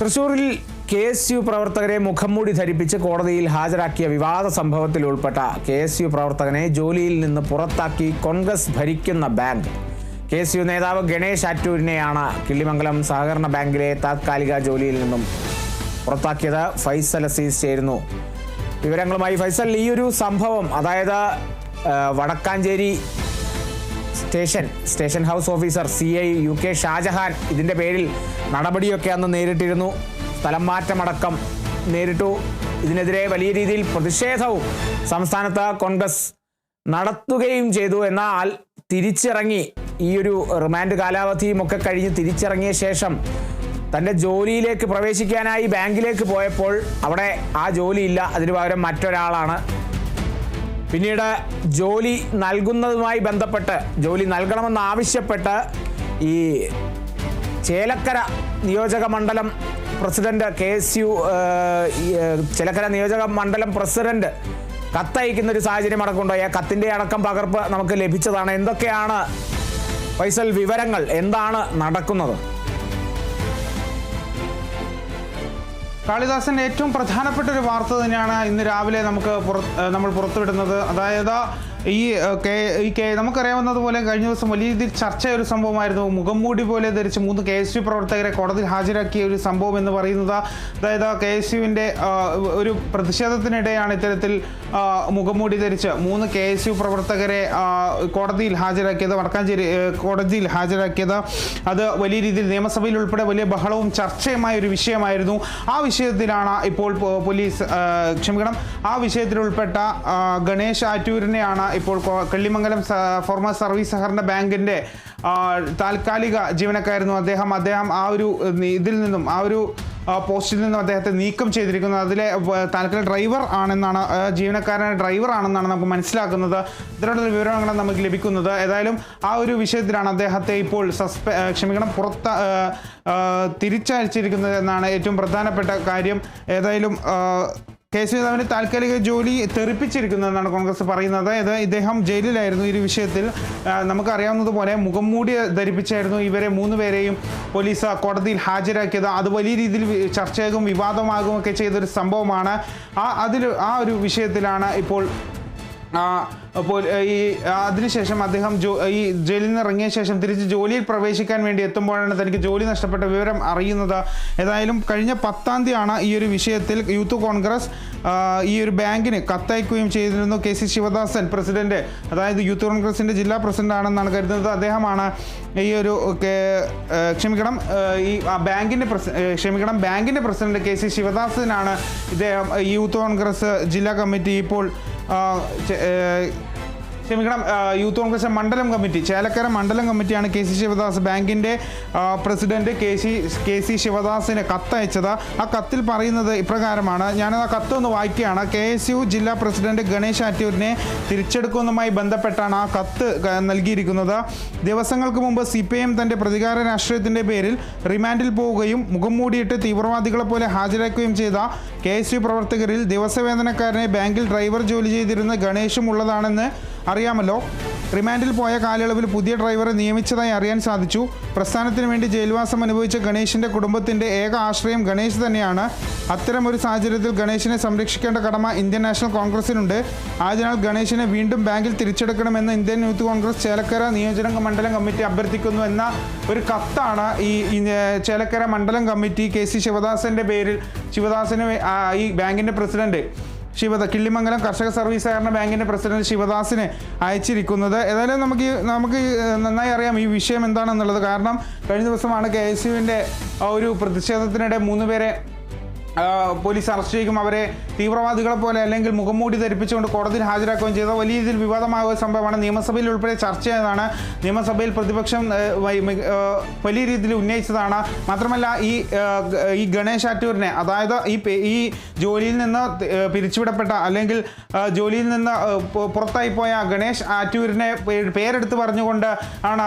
തൃശൂരിൽ K S U പ്രവർത്തകരെ മുഖംമൂടി ധരിപ്പിച്ച് കോടതിയിൽ ഹാജരാക്കിയ വിവാദ സംഭവത്തിൽ ഉൾപ്പെട്ട കെ എസ് യു പ്രവർത്തകനെ ജോലിയിൽ നിന്ന് പുറത്താക്കി കോൺഗ്രസ് ഭരിക്കുന്ന ബാങ്ക്. കെ എസ് യു നേതാവ് ഗണേഷ് ആറ്റൂരിനെയാണ് കിള്ളിമംഗലം സഹകരണ ബാങ്കിലെ താത്കാലിക ജോലിയിൽ നിന്നും പുറത്താക്കിയത് ഫൈസൽ അസീസ് ചേരുന്നു. വിവരങ്ങളുമായി ഫൈസൽ ഈ ഒരു സംഭവം അതായത് Vadakkanchery station station house officer C I U K Shajahan. ഇതിന്റെ പേരിൽ നടപടിയൊക്കെ അന്ന് നേരിട്ടിരുന്നു. സ്ഥലം മാറ്റമടക്കം നേരിട്ടു. ഇതിനെതിരെ വലിയ രീതിയിൽ പ്രതിഷേധവും സംസ്ഥാനത്ത് കോൺഗ്രസ് നടത്തുകയും ചെയ്തു. എന്നാൽ തിരിച്ചിറങ്ങി ഈ ഒരു റിമാൻഡ് കാലാവധിയും ഒക്കെ കഴിഞ്ഞ് തിരിച്ചിറങ്ങിയ ശേഷം തന്റെ ജോലിയിലേക്ക് പ്രവേശിക്കാനായി ബാങ്കിലേക്ക് പോയപ്പോൾ അവിടെ ആ ജോലിയില്ല. അതിന് പകരം മറ്റൊരാളാണ് പിന്നീട് ജോലി നൽകുന്നതുമായി ബന്ധപ്പെട്ട് ജോലി നൽകണമെന്ന് ആവശ്യപ്പെട്ട് ഈ ചേലക്കര നിയോജക മണ്ഡലം president K S U Chelakkara നിയോജക മണ്ഡലം പ്രസിഡന്റ് കത്തയക്കുന്ന ഒരു സാഹചര്യം അടക്കമുണ്ടായി ആ കത്തിന്റെ അടക്കം പകർപ്പ് നമുക്ക് ലഭിച്ചതാണ്. എന്തൊക്കെയാണ് ഫൈസൽ വിവരങ്ങൾ? എന്താണ് നടക്കുന്നത്? കാളിദാസന്റെ ഏറ്റവും പ്രധാനപ്പെട്ട ഒരു വാർത്ത തന്നെയാണ് ഇന്ന് രാവിലെ നമുക്ക് നമ്മൾ പുറത്തുവിടുന്നത്. അതായത് ഈ കെ- ഈ കെ നമുക്കറിയാവുന്നതുപോലെ കഴിഞ്ഞ ദിവസം വലിയ രീതിയിൽ ചർച്ച ഒരു സംഭവമായിരുന്നു. മുഖംമൂടി പോലെ ധരിച്ച് മൂന്ന് കെ എസ് യു പ്രവർത്തകരെ കോടതിയിൽ ഹാജരാക്കിയ ഒരു സംഭവം എന്ന് പറയുന്നത് അതായത് കെ എസ് യുവിന്റെ ഒരു പ്രതിഷേധത്തിനിടെയാണ് ഇത്തരത്തിൽ മുഖം മൂടി ധരിച്ച് മൂന്ന് കെ എസ് യു പ്രവർത്തകരെ കോടതിയിൽ ഹാജരാക്കിയത് വടക്കാഞ്ചേരി കോടതിയിൽ ഹാജരാക്കിയത്. അത് വലിയ രീതിയിൽ നിയമസഭയിൽ ഉൾപ്പെടെ വലിയ ബഹളവും ചർച്ചയുമായ ഒരു വിഷയമായിരുന്നു. ആ വിഷയത്തിലാണ് ഇപ്പോൾ പോലീസ് ക്ഷമിക്കണം. ആ വിഷയത്തിൽ ഉൾപ്പെട്ട ഗണേഷ് ആറ്റൂരിനെയാണ് ഇപ്പോൾ കള്ളിമംഗലം ഫോർമർ സർവീസ് സഹകരണ ബാങ്കിന്റെ താൽക്കാലിക ജീവനക്കായിരുന്നു അദ്ദേഹം. അദ്ദേഹം ആ ഒരു ഇതിൽ നിന്നും ആ ഒരു പോസ്റ്റിൽ നിന്നും അദ്ദേഹത്തെ നീക്കം ചെയ്തിരിക്കുന്നത്. അതിലെ താൽക്കാലിക ഡ്രൈവർ ആണെന്നാണ് ജീവനക്കാരനായ ഡ്രൈവർ ആണെന്നാണ് നമുക്ക് മനസ്സിലാക്കുന്നത്. ഇത്തരത്തിലുള്ള വിവരങ്ങളാണ് നമുക്ക് ലഭിക്കുന്നത്. ഏതായാലും ആ ഒരു വിഷയത്തിലാണ് അദ്ദേഹത്തെ ഇപ്പോൾ സസ്പെ ക്ഷമിക്കണം പുറത്ത് തിരിച്ചയച്ചിരിക്കുന്നത് എന്നാണ് ഏറ്റവും പ്രധാനപ്പെട്ട കാര്യം. ഏതായാലും കെ സി നേതാവിന്റെ താൽക്കാലിക ജോലി തെറിപ്പിച്ചിരിക്കുന്നതെന്നാണ് കോൺഗ്രസ് പറയുന്നത്. അതായത് ഇദ്ദേഹം ജയിലിലായിരുന്നു ഈ വിഷയത്തിൽ. നമുക്കറിയാവുന്നതുപോലെ നമുക്കറിയാവുന്നതുപോലെ മുഖംമൂടി ധരിപ്പിച്ചായിരുന്നു ഇവരെ മൂന്ന് പേരെയും പോലീസ് കോടതിയിൽ ഹാജരാക്കിയത്. അത് വലിയ രീതിയിൽ ചർച്ചയാകും വിവാദമാകും ഒക്കെ ചെയ്തൊരു സംഭവമാണ്. ആ അതിൽ ആ ഒരു വിഷയത്തിലാണ് ഇപ്പോൾ ഈ അതിനുശേഷം അദ്ദേഹം ഈ ജയിലിൽ നിന്ന് ഇറങ്ങിയ ശേഷം തിരിച്ച് ജോലിയിൽ പ്രവേശിക്കാൻ വേണ്ടി എത്തുമ്പോഴാണ് തനിക്ക് ജോലി നഷ്ടപ്പെട്ട വിവരം അറിയുന്നത്. ഏതായാലും കഴിഞ്ഞ പത്താം തീയതിയാണ് ഈ ഒരു വിഷയത്തിൽ യൂത്ത് കോൺഗ്രസ് ഈ ഒരു ബാങ്കിന് കത്തയക്കുകയും ചെയ്തിരുന്നു. കെ സി ശിവദാസൻ പ്രസിഡന്റ് അതായത് യൂത്ത് കോൺഗ്രസിന്റെ ജില്ലാ പ്രസിഡന്റ് ആണെന്നാണ് കരുതുന്നത്. അദ്ദേഹമാണ് ഈ ഒരു ക്ഷമിക്കണം ഈ പ്രസി- ക്ഷമിക്കണം ബാങ്കിന്റെ പ്രസിഡന്റ് കെ സി ശിവദാസനാണ് ഇദ്ദേഹം യൂത്ത് കോൺഗ്രസ് ജില്ലാ കമ്മിറ്റി ഇപ്പോൾ 啊这呃 ക്ഷമിക്കണം യൂത്ത് കോൺഗ്രസ് മണ്ഡലം കമ്മിറ്റി. ചേലക്കര മണ്ഡലം കമ്മിറ്റിയാണ് കെ സി ശിവദാസ് ബാങ്കിന്റെ president K C K C ശിവദാസിന് കത്തയച്ചത്. ആ കത്തിൽ പറയുന്നത് ഇപ്രകാരമാണ്. ഞാനത് ആ കത്ത് ഒന്ന് വായിക്കുകയാണ്. കെ എസ് യു ജില്ലാ പ്രസിഡന്റ് ഗണേശ് ആറ്റൂരിനെ തിരിച്ചെടുക്കുന്നതുമായി ബന്ധപ്പെട്ടാണ് ആ കത്ത് നൽകിയിരിക്കുന്നത്. ദിവസങ്ങൾക്ക് മുമ്പ് സി പി എം തന്റെ പ്രതികാര രാഷ്ട്രീയത്തിന്റെ പേരിൽ റിമാൻഡിൽ പോവുകയും മുഖം മൂടിയിട്ട് തീവ്രവാദികളെ പോലെ ഹാജരാക്കുകയും ചെയ്ത കെ എസ് യു പ്രവർത്തകരിൽ ദിവസവേതനക്കാരനെ ബാങ്കിൽ ഡ്രൈവർ ജോലി ചെയ്തിരുന്ന ഗണേഷും ഉള്ളതാണെന്ന് അറിയാമല്ലോ. റിമാൻഡിൽ പോയ കാലയളവിൽ പുതിയ ഡ്രൈവറെ നിയമിച്ചതായി അറിയാൻ സാധിച്ചു. പ്രസ്ഥാനത്തിന് വേണ്ടി ജയിൽവാസം അനുഭവിച്ച ഗണേശിന്റെ കുടുംബത്തിന്റെ ഏക ആശ്രയം ഗണേശ് തന്നെയാണ്. അത്തരം ഒരു സാഹചര്യത്തിൽ ഗണേശിനെ സംരക്ഷിക്കേണ്ട കടമ ഇന്ത്യൻ നാഷണൽ കോൺഗ്രസിനുണ്ട്. ആയതിനാൽ ഗണേശിനെ വീണ്ടും ബാങ്കിൽ തിരിച്ചെടുക്കണമെന്ന് ഇന്ത്യൻ യൂത്ത് കോൺഗ്രസ് ചേലക്കര നിയോജക മണ്ഡലം കമ്മിറ്റി അഭ്യർത്ഥിക്കുന്നു എന്ന ഒരു കത്താണ് ഈ ചേലക്കര മണ്ഡലം കമ്മിറ്റി കെ സി ശിവദാസന്റെ പേരിൽ ശിവദാസന് ഈ ബാങ്കിന്റെ പ്രസിഡന്റ് ശിവദ കിള്ളിമംഗലം കർഷക സർവീസ് സഹകരണ ബാങ്കിന്റെ പ്രസിഡന്റ് ശിവദാസിനെ അയച്ചിരിക്കുന്നത്. ഏതായാലും നമുക്ക് നമുക്ക് നന്നായി അറിയാം ഈ വിഷയം എന്താണെന്നുള്ളത്. കാരണം കഴിഞ്ഞ ദിവസമാണ് കെ എസ് യുവിന്റെ ഒരു പ്രതിഷേധത്തിനിടെ മൂന്ന് പേരെ പോലീസ് അറസ്റ്റ് ചെയ്യുകയും അവരെ തീവ്രവാദികളെ പോലെ അല്ലെങ്കിൽ മുഖംമൂടി ധരിപ്പിച്ചുകൊണ്ട് കോടതിയിൽ ഹാജരാക്കുകയും ചെയ്ത. വലിയ രീതിയിൽ വിവാദമായ സംഭവമാണ് നിയമസഭയിൽ ഉൾപ്പെടെ ചർച്ച ചെയ്തതാണ്. നിയമസഭയിൽ പ്രതിപക്ഷം വലിയ രീതിയിൽ ഉന്നയിച്ചതാണ്. മാത്രമല്ല ഈ ഈ ഗണേഷ് ആറ്റൂരിനെ അതായത് ഈ ഈ ജോലിയിൽ നിന്ന് പിരിച്ചുവിടപ്പെട്ട അല്ലെങ്കിൽ ജോലിയിൽ നിന്ന് പുറത്തായി പോയ ഗണേഷ് ആറ്റൂരിനെ പേരെടുത്ത് പറഞ്ഞുകൊണ്ട് ആണ്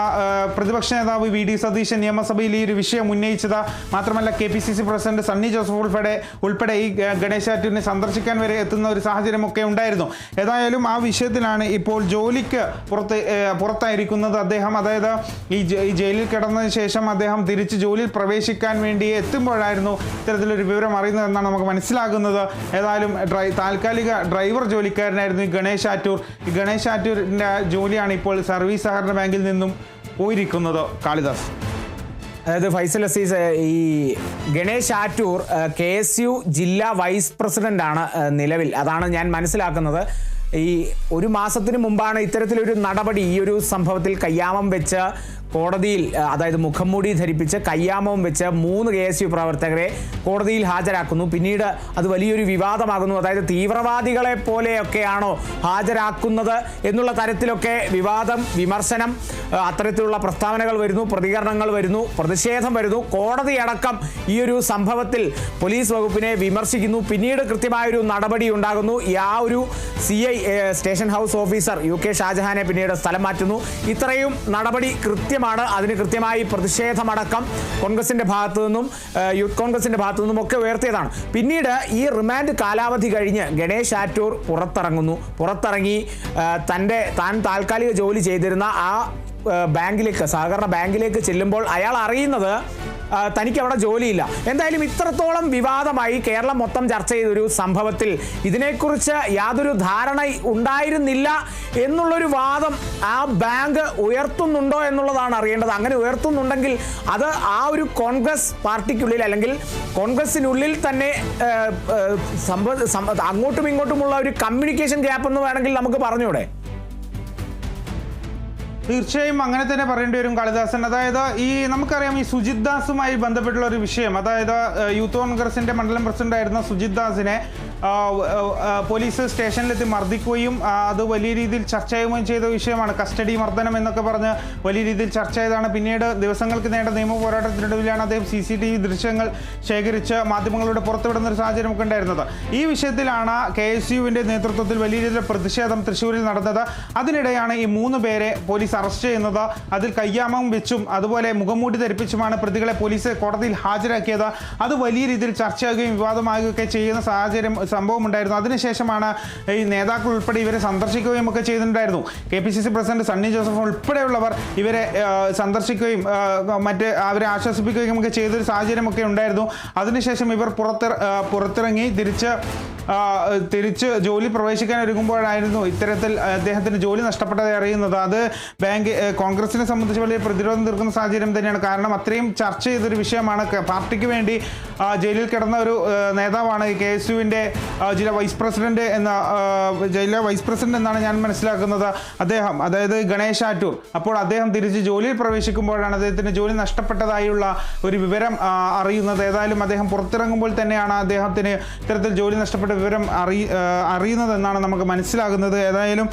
പ്രതിപക്ഷ നേതാവ് വി. ഡി. സതീശൻ നിയമസഭയിൽ ഈ ഒരു വിഷയം ഉന്നയിച്ചത്. മാത്രമല്ല K P C C president Sunny Joseph ഉൾപ്പെടെ ഉൾപ്പെടെ ഈ ഗ- ഗണേശാറ്റൂരിനെ സന്ദർശിക്കാൻ വരെ എത്തുന്ന ഒരു സാഹചര്യമൊക്കെ ഉണ്ടായിരുന്നു. ഏതായാലും ആ വിഷയത്തിലാണ് ഇപ്പോൾ ജോലിക്ക് പുറത്ത് പുറത്തായിരിക്കുന്നത് അദ്ദേഹം. അതായത് ഈ ജയിലിൽ കിടന്നതിന് ശേഷം അദ്ദേഹം തിരിച്ച് ജോലിയിൽ പ്രവേശിക്കാൻ വേണ്ടി എത്തുമ്പോഴായിരുന്നു ഇത്തരത്തിലൊരു വിവരം അറിയുന്നത് എന്നാണ് നമുക്ക് മനസ്സിലാകുന്നത്. ഏതായാലും ഡ്രൈ താൽക്കാലിക ഡ്രൈവർ ജോലിക്കാരനായിരുന്നു ഈ ഗണേശ് ആറ്റൂർ ഈ ഗണേശ് ആറ്റൂരിന്റെ ജോലിയാണ് ഇപ്പോൾ സർവീസ് സഹകരണ ബാങ്കിൽ നിന്നും പോയിരിക്കുന്നത് കാളിദാസ്. അതായത് ഫൈസൽ അസീസ് ഈ Ganesh Attoor K S U ജില്ലാ വൈസ് പ്രസിഡന്റാണ് നിലവിൽ. അതാണ് ഞാൻ മനസ്സിലാക്കുന്നത്. ഈ ഒരു മാസത്തിന് മുമ്പാണ് ഇത്തരത്തിലൊരു നടപടി ഈ ഒരു സംഭവത്തിൽ കയ്യാമം വെച്ച് കോടതിയിൽ അതായത് മുഖംമൂടി ധരിപ്പിച്ച് കയ്യാമവും വെച്ച് മൂന്ന് കെ എസ് യു പ്രവർത്തകരെ കോടതിയിൽ ഹാജരാക്കുന്നു. പിന്നീട് അത് വലിയൊരു വിവാദമാകുന്നു. അതായത് തീവ്രവാദികളെ പോലെയൊക്കെയാണോ ഹാജരാക്കുന്നത് എന്നുള്ള തരത്തിലൊക്കെ വിവാദം വിമർശനം അത്തരത്തിലുള്ള പ്രസ്താവനകൾ വരുന്നു പ്രതികരണങ്ങൾ വരുന്നു പ്രതിഷേധം വരുന്നു. കോടതിയടക്കം ഈ ഒരു സംഭവത്തിൽ പോലീസ് വകുപ്പിനെ വിമർശിക്കുന്നു. പിന്നീട് കൃത്യമായൊരു നടപടി ഉണ്ടാകുന്നു. ആ ഒരു C I station house officer U K ഷാജഹാനെ പിന്നീട് സ്ഥലം മാറ്റുന്നു. ഇത്രയും നടപടി കൃത്യമാണ് അതിന് കൃത്യമായി പ്രതിഷേധമടക്കം കോൺഗ്രസിന്റെ ഭാഗത്തു നിന്നും യൂത്ത് കോൺഗ്രസിന്റെ ഭാഗത്തു നിന്നും ഒക്കെ ഉയർത്തിയതാണ്. പിന്നീട് ഈ റിമാൻഡ് കാലാവധി കഴിഞ്ഞ് ഗണേഷ് ആറ്റൂർ പുറത്തിറങ്ങുന്നു. പുറത്തിറങ്ങി തന്റെ താൻ താൽക്കാലിക ജോലി ചെയ്തിരുന്ന ആ ബാങ്കിലേക്ക് സഹകരണ ബാങ്കിലേക്ക് ചെല്ലുമ്പോൾ അയാൾ അറിയുന്നത് തനിക്ക് അവിടെ ജോലിയില്ല. എന്തായാലും ഇത്രത്തോളം വിവാദമായി കേരളം മൊത്തം ചർച്ച ചെയ്തൊരു സംഭവത്തിൽ ഇതിനെക്കുറിച്ച് യാതൊരു ധാരണ ഉണ്ടായിരുന്നില്ല എന്നുള്ളൊരു വാദം ആ ബാങ്ക് ഉയർത്തുന്നുണ്ടോ എന്നുള്ളതാണ് അറിയേണ്ടത്. അങ്ങനെ ഉയർത്തുന്നുണ്ടെങ്കിൽ അത് ആ ഒരു കോൺഗ്രസ് പാർട്ടിക്കുള്ളിൽ അല്ലെങ്കിൽ കോൺഗ്രസിനുള്ളിൽ തന്നെ അങ്ങോട്ടും ഇങ്ങോട്ടുമുള്ള ഒരു കമ്മ്യൂണിക്കേഷൻ ഗ്യാപ്പ് എന്ന് വേണമെങ്കിൽ നമുക്ക് പറഞ്ഞൂടെ? തീർച്ചയായും അങ്ങനെ തന്നെ പറയേണ്ടി വരും കാളിദാസൻ. അതായത് ഈ നമുക്കറിയാം ഈ സുജിത് ദാസുമായി ബന്ധപ്പെട്ടുള്ള ഒരു വിഷയം. അതായത് യൂത്ത് കോൺഗ്രസിന്റെ മണ്ഡലം പ്രസിഡന്റ് ആയിരുന്ന സുജിത് ദാസിനെ പോലീസ് സ്റ്റേഷനിലെത്തി മർദ്ദിക്കുകയും അത് വലിയ രീതിയിൽ ചർച്ച ചെയ്യുകയും ചെയ്ത വിഷയമാണ്. കസ്റ്റഡി മർദ്ദനം എന്നൊക്കെ പറഞ്ഞ് വലിയ രീതിയിൽ ചർച്ച ചെയ്താണ് പിന്നീട് ദിവസങ്ങൾക്ക് നീണ്ട നിയമ പോരാട്ടത്തിനൊടുവിലാണ് അദ്ദേഹം സി സി ടി വി ദൃശ്യങ്ങൾ ശേഖരിച്ച് മാധ്യമങ്ങളിലൂടെ പുറത്തുവിടുന്ന ഒരു സാഹചര്യമൊക്കെ ഉണ്ടായിരുന്നത്. ഈ വിഷയത്തിലാണ് കെ എസ് യുവിന്റെ നേതൃത്വത്തിൽ വലിയ രീതിയിൽ പ്രതിഷേധം തൃശ്ശൂരിൽ നടന്നത്. അതിനിടെയാണ് ഈ മൂന്ന് പേരെ പോലീസ് അറസ്റ്റ് ചെയ്യുന്നത്. അതിൽ കയ്യാമം വെച്ചും അതുപോലെ മുഖംമൂടി ധരിപ്പിച്ചുമാണ് പ്രതികളെ പോലീസ് കോടതിയിൽ ഹാജരാക്കിയത്. അത് വലിയ രീതിയിൽ ചർച്ചയാകുകയും വിവാദമാകുകയൊക്കെ ചെയ്യുന്ന സാഹചര്യം സംഭവം ഉണ്ടായിരുന്നു അതിനുശേഷമാണ് ഈ നേതാക്കൾ ഉൾപ്പെടെ ഇവരെ സന്ദർശിക്കുകയും ഒക്കെ ചെയ്തിട്ടുണ്ടായിരുന്നു. K P C C president Sunny Joseph ഉൾപ്പെടെയുള്ളവർ ഇവരെ സന്ദർശിക്കുകയും മറ്റ് അവരെ ആശ്വസിപ്പിക്കുകയും ഒക്കെ ചെയ്തൊരു സാഹചര്യമൊക്കെ ഉണ്ടായിരുന്നു. അതിനുശേഷം ഇവർ പുറത്തിറ പുറത്തിറങ്ങി തിരിച്ച് തിരിച്ച് ജോലി പ്രവേശിക്കാൻ ഒരുങ്ങുമ്പോഴായിരുന്നു ഇത്തരത്തിൽ അദ്ദേഹത്തിന് ജോലി നഷ്ടപ്പെട്ടതായി അറിയുന്നത്. അത് ബാങ്ക് കോൺഗ്രസിനെ സംബന്ധിച്ച് വലിയ പ്രതിരോധം തീർക്കുന്ന സാഹചര്യം തന്നെയാണ്. കാരണം അത്രയും ചർച്ച ചെയ്തൊരു വിഷയമാണ്. പാർട്ടിക്ക് വേണ്ടി ജയിലിൽ കിടന്ന ഒരു നേതാവാണ് കെ എസ് യുവിന്റെ ജില്ലാ വൈസ് പ്രസിഡന്റ് എന്ന ജില്ലാ വൈസ് പ്രസിഡന്റ് എന്നാണ് ഞാൻ മനസ്സിലാക്കുന്നത് അദ്ദേഹം അതായത് ഗണേഷ് ആറ്റൂർ. അപ്പോൾ അദ്ദേഹം തിരിച്ച് ജോലിയിൽ പ്രവേശിക്കുമ്പോഴാണ് അദ്ദേഹത്തിന് ജോലി നഷ്ടപ്പെട്ടതായുള്ള ഒരു വിവരം അറിയുന്നത്. ഏതായാലും അദ്ദേഹം പുറത്തിറങ്ങുമ്പോൾ തന്നെയാണ് അദ്ദേഹത്തിന് ഇത്തരത്തിൽ ജോലി നഷ്ടപ്പെട്ട വിവരം അറി അറിയുന്നതെന്നാണ് നമുക്ക് മനസ്സിലാകുന്നത്. ഏതായാലും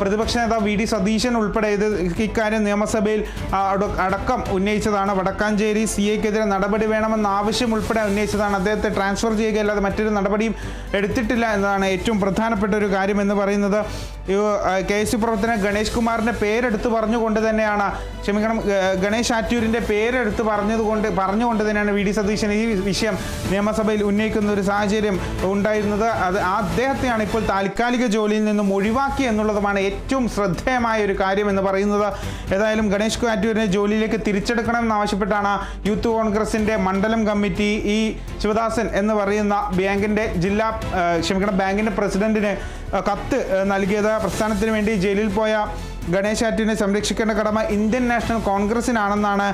പ്രതിപക്ഷ നേതാവ് വി ഡി സതീശൻ ഉൾപ്പെടെ ഇത് ഇക്കാര്യം നിയമസഭയിൽ അടക്കം ഉന്നയിച്ചതാണ്. വടക്കാഞ്ചേരി സി എക്കെതിരെ നടപടി വേണമെന്ന ആവശ്യം ഉൾപ്പെടെ ഉന്നയിച്ചതാണ്. അദ്ദേഹത്തെ ട്രാൻസ്ഫർ ചെയ്യുകയല്ലാതെ മറ്റൊരു നടപടിയും എടുത്തിട്ടില്ല എന്നതാണ് ഏറ്റവും പ്രധാനപ്പെട്ട ഒരു കാര്യം എന്ന് പറയുന്നത്. കെ എസ് യു പ്രവർത്തന ഗണേഷ് കുമാറിന്റെ പേരെടുത്ത് പറഞ്ഞുകൊണ്ട് തന്നെയാണ് ക്ഷമിക്കണം ഗണേഷ് ആറ്റൂരിന്റെ പേരെടുത്ത് പറഞ്ഞതുകൊണ്ട് പറഞ്ഞുകൊണ്ട് തന്നെയാണ് വി ഡി സതീശൻ ഈ വിഷയം നിയമസഭയിൽ ഉന്നയിക്കുന്ന ഒരു സാഹചര്യം ഉണ്ടായിരുന്നത്. അത് അദ്ദേഹത്തെയാണ് ഇപ്പോൾ താൽക്കാലിക ജോലിയിൽ നിന്നും ഒഴിവാക്കി എന്നുള്ളതുമാണ് ഏറ്റവും ശ്രദ്ധേയമായ ഒരു കാര്യം എന്ന് പറയുന്നത്. ഏതായാലും ഗണേഷ് ആറ്റൂരിനെ ജോലിയിലേക്ക് തിരിച്ചെടുക്കണം എന്നാവശ്യപ്പെട്ടാണ് യൂത്ത് കോൺഗ്രസിന്റെ മണ്ഡലം കമ്മിറ്റി ഈ ശിവദാസൻ എന്ന് പറയുന്ന ബാങ്കിന്റെ ജില്ലാ ക്ഷമിക്കണം ബാങ്കിന്റെ പ്രസിഡന്റിന് കത്ത് നൽകിയത്. പ്രസ്ഥാനത്തിന് വേണ്ടി ജയിലിൽ പോയ ഗണേശ് ആറ്റിനെ സംരക്ഷിക്കേണ്ട കടമ ഇന്ത്യൻ നാഷണൽ കോൺഗ്രസിനാണെന്നാണ്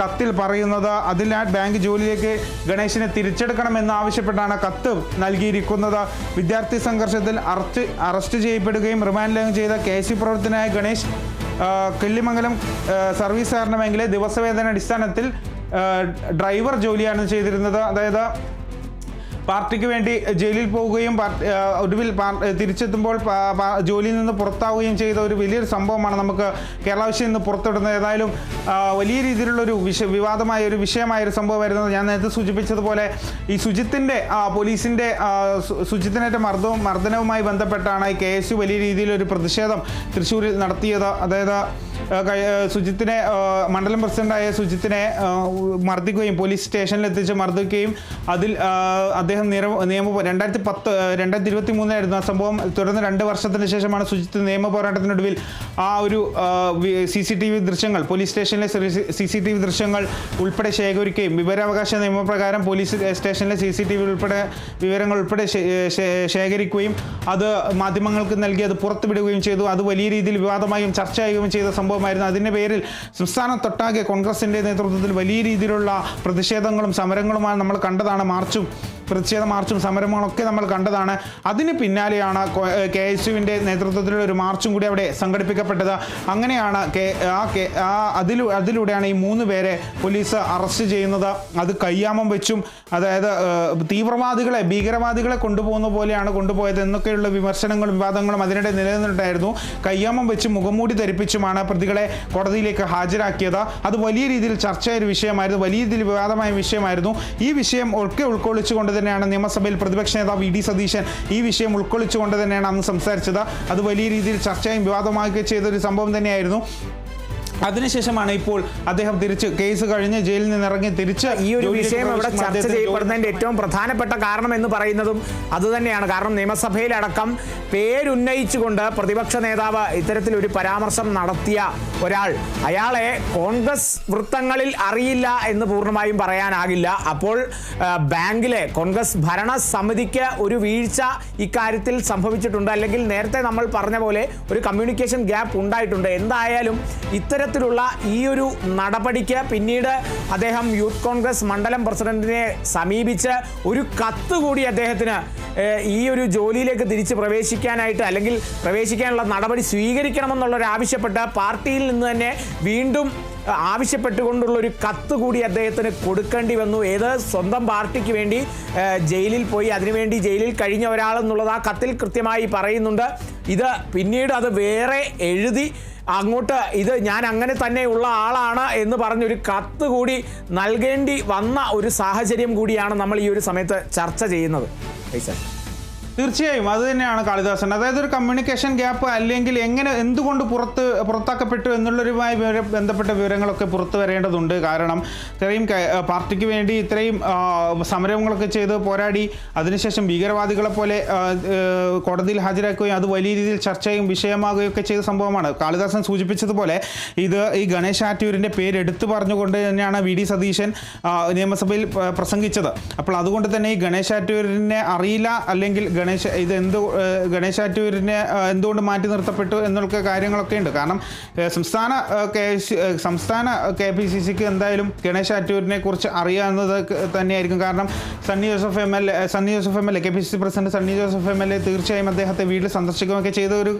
കത്തിൽ പറയുന്നത്. അതിനാൽ ബാങ്ക് ജോലിയിലേക്ക് ഗണേശിനെ തിരിച്ചെടുക്കണമെന്ന് ആവശ്യപ്പെട്ടാണ് കത്ത് നൽകിയിരിക്കുന്നത്. വിദ്യാർത്ഥി സംഘർഷത്തിൽ അറസ്റ്റ് അറസ്റ്റ് ചെയ്യപ്പെടുകയും റിമാൻഡ് ലേഖനം ചെയ്ത കെ യു പ്രവർത്തനായ ഗണേശ് ആ, കിള്ളിമംഗലം ആ, സർവീസ് സഹകരണ ദിവസവേതന അടിസ്ഥാനത്തിൽ ഡ്രൈവർ ജോലിയാണ് ചെയ്തിരുന്നത്. അതായത് പാർട്ടിക്ക് വേണ്ടി ജയിലിൽ പോവുകയും ഒടുവിൽ തിരിച്ചെത്തുമ്പോൾ ജോലിയിൽ നിന്ന് പുറത്താവുകയും ചെയ്ത ഒരു വലിയൊരു സംഭവമാണ് നമുക്ക് കേരള വിഷയം ഇന്ന് പുറത്തുവിടുന്നത് ഏതായാലും വലിയ രീതിയിലുള്ളൊരു വിഷ വിവാദമായ ഒരു വിഷയമായ ഒരു സംഭവമായിരുന്നു ഞാൻ നേരത്തെ സൂചിപ്പിച്ചതുപോലെ ഈ സുജിത്തിന്റെ പോലീസിന്റെ സുജിത്തിനേറ്റ മർദ്ദവും മർദ്ദനവുമായി ബന്ധപ്പെട്ടാണ് കെ എസ് യു വലിയ രീതിയിലൊരു പ്രതിഷേധം തൃശ്ശൂരിൽ നടത്തിയത്. അതായത് സുജിത്തിനെ മണ്ഡലം പ്രസിഡന്റായ സുജിത്തിനെ മർദ്ദിക്കുകയും പോലീസ് സ്റ്റേഷനിൽ എത്തിച്ച് മർദ്ദിക്കുകയും അതിൽ അദ്ദേഹം നിയമ നിയമ രണ്ടായിരത്തി പത്ത് രണ്ടായിരത്തി ഇരുപത്തി മൂന്നിലായിരുന്നു ആ സംഭവം. തുടർന്ന് രണ്ട് വർഷത്തിന് ശേഷമാണ് സുജിത്ത് നിയമ പോരാട്ടത്തിനൊടുവിൽ ആ ഒരു സി സി ടി വി ദൃശ്യങ്ങൾ പോലീസ് സ്റ്റേഷനിലെ സി സി ടി വി ദൃശ്യങ്ങൾ ഉൾപ്പെടെ ശേഖരിക്കുകയും വിവരാവകാശ നിയമപ്രകാരം പോലീസ് സ്റ്റേഷനിലെ സി സി ടി വി ഉൾപ്പെടെ വിവരങ്ങൾ ഉൾപ്പെടെ ശേഖരിക്കുകയും അത് മാധ്യമങ്ങൾക്ക് നൽകി അത് പുറത്തുവിടുകയും ചെയ്തു. അത് വലിയ രീതിയിൽ വിവാദമായും ചർച്ചയാകുകയും ചെയ്ത സംഭവമായിരുന്നു. അതിന്റെ പേരിൽ സംസ്ഥാനത്തൊട്ടാകെ കോൺഗ്രസിന്റെ നേതൃത്വത്തിൽ വലിയ രീതിയിലുള്ള പ്രതിഷേധങ്ങളും സമരങ്ങളുമാണ് നമ്മൾ കണ്ടതാണ്. മാർച്ചും പ്രതിഷേധ മാർച്ചും സമരങ്ങളൊക്കെ നമ്മൾ കണ്ടതാണ്. അതിന് പിന്നാലെയാണ് കെ എസ് യുവിന്റെ നേതൃത്വത്തിലുള്ള ഒരു മാർച്ചും കൂടി അവിടെ സംഘടിപ്പിക്കപ്പെട്ടത്. അങ്ങനെയാണ് കെ ആ കെ ആ അതിലു അതിലൂടെയാണ് ഈ മൂന്ന് പേരെ പോലീസ് അറസ്റ്റ് ചെയ്യുന്നത്. അത് കയ്യാമം വെച്ചും അതായത് തീവ്രവാദികളെ ഭീകരവാദികളെ കൊണ്ടുപോകുന്ന പോലെയാണ് കൊണ്ടുപോയത് എന്നൊക്കെയുള്ള വിമർശനങ്ങളും വിവാദങ്ങളും അതിനിടെ നിലനിന്നിട്ടായിരുന്നു കയ്യാമം വെച്ച് മുഖംമൂടി ധരിപ്പിച്ചുമാണ് പ്രതികളെ കോടതിയിലേക്ക് ഹാജരാക്കിയത്. അത് വലിയ രീതിയിൽ ചർച്ചയായ ഒരു വിഷയമായിരുന്നു. വലിയ രീതിയിൽ വിവാദമായ വിഷയമായിരുന്നു. ഈ വിഷയം ഒക്കെ ഉൾക്കൊള്ളിച്ചുകൊണ്ട് തന്നെയാണ് നിയമസഭയിൽ പ്രതിപക്ഷ നേതാവ് വി ഡി സതീശൻ ഈ വിഷയം ഉൾക്കൊള്ളിച്ചുകൊണ്ട് തന്നെയാണ് അന്ന് സംസാരിച്ചത്. അത് വലിയ രീതിയിൽ ചർച്ചയും വിവാദമാക്കുകയും ചെയ്ത ഒരു സംഭവം തന്നെയായിരുന്നു. അതിനുശേഷമാണ് ഇപ്പോൾ അദ്ദേഹം തിരിച്ച് കേസ് കഴിഞ്ഞ് ജയിലിൽ നിന്ന് ഇറങ്ങി തിരിച്ച് ഈ ഒരു വിഷയം ഇവിടെ ചർച്ച ചെയ്യപ്പെടുന്നതിന്റെ ഏറ്റവും പ്രധാനപ്പെട്ട കാരണം എന്ന് പറയുന്നതും അതുതന്നെയാണ്. കാരണം നിയമസഭയിലടക്കം പേരുന്നയിച്ചുകൊണ്ട് പ്രതിപക്ഷ നേതാവ് ഇത്തരത്തിൽ ഒരു പരാമർശം നടത്തിയ ഒരാൾ. അയാളെ കോൺഗ്രസ് വൃത്തങ്ങളിൽ അറിയില്ല എന്ന് പൂർണമായും പറയാനാകില്ല. അപ്പോൾ ബാങ്കിലെ കോൺഗ്രസ് ഭരണ സമിതിക്ക് ഒരു വീഴ്ച ഇക്കാര്യത്തിൽ സംഭവിച്ചിട്ടുണ്ട്. അല്ലെങ്കിൽ നേരത്തെ നമ്മൾ പറഞ്ഞ പോലെ ഒരു കമ്മ്യൂണിക്കേഷൻ ഗ്യാപ്പ് ഉണ്ടായിട്ടുണ്ട്. എന്തായാലും ഇത്തരത്തിലുള്ള ഈ ഒരു നടപടിക്ക് പിന്നീട് അദ്ദേഹം യൂത്ത് കോൺഗ്രസ് മണ്ഡലം പ്രസിഡന്റിനെ സമീപിച്ച് ഒരു കത്ത് കൂടി അദ്ദേഹത്തിന് ഈ ഒരു ജോലിയിലേക്ക് തിരിച്ച് പ്രവേശിക്കാനായിട്ട് അല്ലെങ്കിൽ പ്രവേശിക്കാനുള്ള നടപടി സ്വീകരിക്കണമെന്നുള്ളൊരാവശ്യപ്പെട്ട് പാർട്ടിയിൽ നിന്ന് തന്നെ വീണ്ടും ആവശ്യപ്പെട്ടുകൊണ്ടുള്ള ഒരു കത്ത് കൂടി അദ്ദേഹത്തിന് കൊടുക്കേണ്ടി വന്നു. ഏത് സ്വന്തം പാർട്ടിക്ക് വേണ്ടി ജയിലിൽ പോയി അതിനുവേണ്ടി ജയിലിൽ കഴിഞ്ഞ ഒരാളെന്നുള്ളത് ആ കത്തിൽ കൃത്യമായി പറയുന്നുണ്ട്. ഇത് പിന്നീട് അത് വേറെ എഴുതി അങ്ങോട്ട് ഇത് ഞാൻ അങ്ങനെ തന്നെയുള്ള ആളാണ് എന്ന് പറഞ്ഞൊരു കത്ത് കൂടി നൽകേണ്ടി വന്ന ഒരു സാഹചര്യം കൂടിയാണ് നമ്മൾ ഈ ഒരു സമയത്ത് ചർച്ച ചെയ്യുന്നത് ഫൈസൽ. തീർച്ചയായും അത് തന്നെയാണ് കാളിദാസൻ. അതായത് ഒരു കമ്മ്യൂണിക്കേഷൻ ഗ്യാപ്പ് അല്ലെങ്കിൽ എങ്ങനെ എന്തുകൊണ്ട് പുറത്ത് പുറത്താക്കപ്പെട്ടു എന്നുള്ളവരുമായി ബന്ധപ്പെട്ട വിവരങ്ങളൊക്കെ പുറത്തു വരേണ്ടതുണ്ട്. കാരണം ഇത്രയും പാർട്ടിക്ക് വേണ്ടി ഇത്രയും സമരങ്ങളൊക്കെ ചെയ്ത് പോരാടി അതിനുശേഷം ഭീകരവാദികളെ പോലെ കോടതിയിൽ ഹാജരാക്കുകയും അത് വലിയ രീതിയിൽ ചർച്ചയും വിഷയമാകുകയും ഒക്കെ ചെയ്ത സംഭവമാണ്. കാളിദാസൻ സൂചിപ്പിച്ചതുപോലെ ഇത് ഈ ഗണേശ് ആറ്റൂരിന്റെ പേര് എടുത്തു പറഞ്ഞുകൊണ്ട് തന്നെയാണ് വി ഡി സതീശൻ നിയമസഭയിൽ പ്രസംഗിച്ചത്. അപ്പോൾ അതുകൊണ്ട് തന്നെ ഈ ഗണേശ് ആറ്റൂരിനെ അറിയില്ല അല്ലെങ്കിൽ ഗണേശ് ഇത് എന്ത് ഗണേശ് ആറ്റൂരിനെ എന്തുകൊണ്ട് മാറ്റി നിർത്തപ്പെട്ടു എന്നുള്ള കാര്യങ്ങളൊക്കെ ഉണ്ട്. കാരണം സംസ്ഥാന കെ സംസ്ഥാന കെ പി സി സിക്ക് എന്തായാലും ഗണേശ് ആറ്റൂരിനെ കുറിച്ച് അറിയാവുന്നത് തന്നെയായിരിക്കും. കാരണം Sunny Joseph M L A Sunny Joseph M L A K P C C president Sunny Joseph M L A തീർച്ചയായും അദ്ദേഹത്തെ വീട്ടിൽ സന്ദർശിക്കുകയൊക്കെ ചെയ്ത ഒരു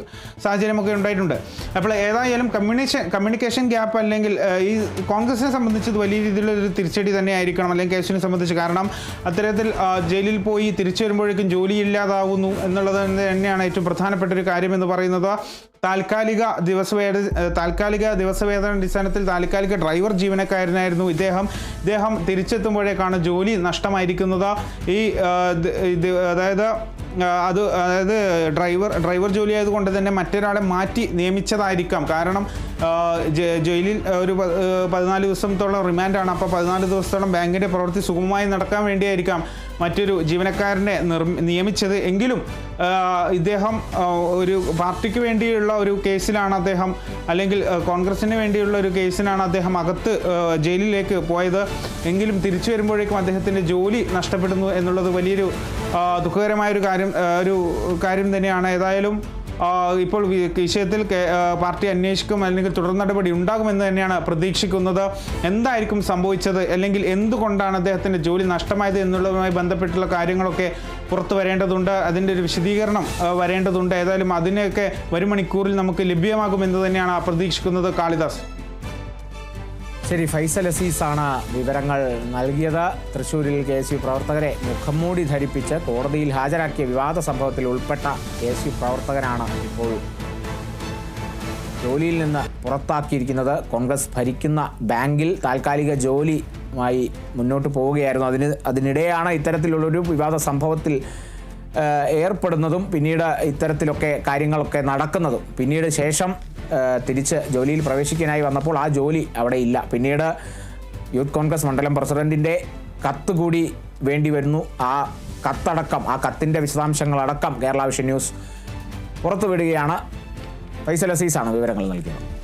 സാഹചര്യമൊക്കെ ഉണ്ടായിട്ടുണ്ട്. അപ്പോൾ ഏതായാലും കമ്മ്യൂണിക്കേഷൻ കമ്മ്യൂണിക്കേഷൻ ഗ്യാപ്പ് അല്ലെങ്കിൽ ഈ കോൺഗ്രസിനെ സംബന്ധിച്ച് വലിയ രീതിയിലുള്ള ഒരു തിരിച്ചടി തന്നെ ആയിരിക്കണം അല്ലെങ്കിൽ കേസിനെ സംബന്ധിച്ച്. കാരണം അത്തരത്തിൽ ജയിലിൽ പോയി തിരിച്ചു വരുമ്പോഴേക്കും ജോലി ഇല്ലാതാവുന്നു എന്നുള്ളത് തന്നെയാണ് ഏറ്റവും പ്രധാനപ്പെട്ട ഒരു കാര്യം എന്ന് പറയുന്നത്. താൽക്കാലിക ദിവസവേത താൽക്കാലിക ദിവസവേതന അടിസ്ഥാനത്തിൽ താൽക്കാലിക ഡ്രൈവർ ജീവനക്കാരനായിരുന്നു ഇദ്ദേഹം. ഇദ്ദേഹം തിരിച്ചെത്തുമ്പോഴേക്കാണ് ജോലി നഷ്ടമായിരിക്കുന്നത്. ഈ അതായത് അത് അതായത് ഡ്രൈവർ ഡ്രൈവർ ജോലി ആയതുകൊണ്ട് തന്നെ മറ്റൊരാളെ മാറ്റി നിയമിച്ചതായിരിക്കാം. കാരണം ജയിലിൽ ഒരു പതിനാല് ദിവസത്തോളം റിമാൻഡാണ്. അപ്പോൾ പതിനാല് ദിവസത്തോളം ബാങ്കിന്റെ പ്രവൃത്തി സുഗമമായി നടക്കാൻ വേണ്ടിയായിരിക്കാം. മറ്റൊരു ജീവനക്കാരനെ നിയമിച്ചത് എങ്കിലും ഇദ്ദേഹം ഒരു പാർട്ടിക്ക് വേണ്ടിയുള്ള ഒരു കേസിലാണ് അദ്ദേഹം അല്ലെങ്കിൽ കോൺഗ്രസിന് വേണ്ടിയുള്ള ഒരു കേസിനാണ് അദ്ദേഹം അകത്ത് ജയിലിലേക്ക് പോയത്. എങ്കിലും തിരിച്ചു വരുമ്പോഴേക്കും അദ്ദേഹത്തിന്റെ ജോലി നഷ്ടപ്പെടുന്നു എന്നുള്ളത് വലിയൊരു ദുഃഖകരമായൊരു കാര്യം ഒരു കാര്യം തന്നെയാണ്. ഏതായാലും ഇപ്പോൾ വിഷയത്തിൽ പാർട്ടി അന്വേഷിക്കും അല്ലെങ്കിൽ തുടർ നടപടി ഉണ്ടാകുമെന്ന് തന്നെയാണ് പ്രതീക്ഷിക്കുന്നത്. എന്തായിരിക്കും സംഭവിച്ചത്? അല്ലെങ്കിൽ എന്തുകൊണ്ടാണ് അദ്ദേഹത്തിന്റെ ജോലി നഷ്ടമായത് എന്നുള്ളതുമായി ബന്ധപ്പെട്ടുള്ള കാര്യങ്ങളൊക്കെ പുറത്തു വരേണ്ടതുണ്ട്. അതിന്റെ ഒരു വിശദീകരണം വരേണ്ടതുണ്ട്. ഏതായാലും അതിനെയൊക്കെ വരും മണിക്കൂറിൽ നമുക്ക് ലഭ്യമാകുമെന്ന് തന്നെയാണ് പ്രതീക്ഷിക്കുന്നത് കാളിദാസ്. ശരി ഫൈസൽ അസീസ് ആണ് വിവരങ്ങൾ നൽകിയത്. തൃശൂരിൽ കെ എസ് യു പ്രവർത്തകരെ മുഖംമൂടി ധരിപ്പിച്ച് കോടതിയിൽ ഹാജരാക്കിയ വിവാദ സംഭവത്തിൽ ഉൾപ്പെട്ട കെ എസ് യു പ്രവർത്തകനാണ് ഇപ്പോൾ ജോലിയിൽ നിന്ന് പുറത്താക്കിയിരിക്കുന്നത്. കോൺഗ്രസ് ഭരിക്കുന്ന ബാങ്കിൽ താൽക്കാലിക ജോലിയുമായി മുന്നോട്ട് പോവുകയായിരുന്നു. അതിന് അതിനിടെയാണ് ഇത്തരത്തിലുള്ളൊരു വിവാദ സംഭവത്തിൽ ഏർപ്പെടുന്നതും പിന്നീട് ഇത്തരത്തിലൊക്കെ കാര്യങ്ങളൊക്കെ നടക്കുന്നതും. പിന്നീട് ശേഷം തിരിച്ച് ജോലിയിൽ പ്രവേശിക്കാനായി വന്നപ്പോൾ ആ ജോലി അവിടെ ഇല്ല. പിന്നീട് യൂത്ത് കോൺഗ്രസ് മണ്ഡലം പ്രസിഡന്റിന്റെ കത്ത് കൂടി വേണ്ടി വരുന്നു. ആ കത്തടക്കം ആ കത്തിന്റെ വിശദാംശങ്ങളടക്കം കേരള വിഷൻ ന്യൂസ് പുറത്തുവിടുകയാണ്. ഫൈസൽ അസീസാണ് വിവരങ്ങൾ നൽകിയത്.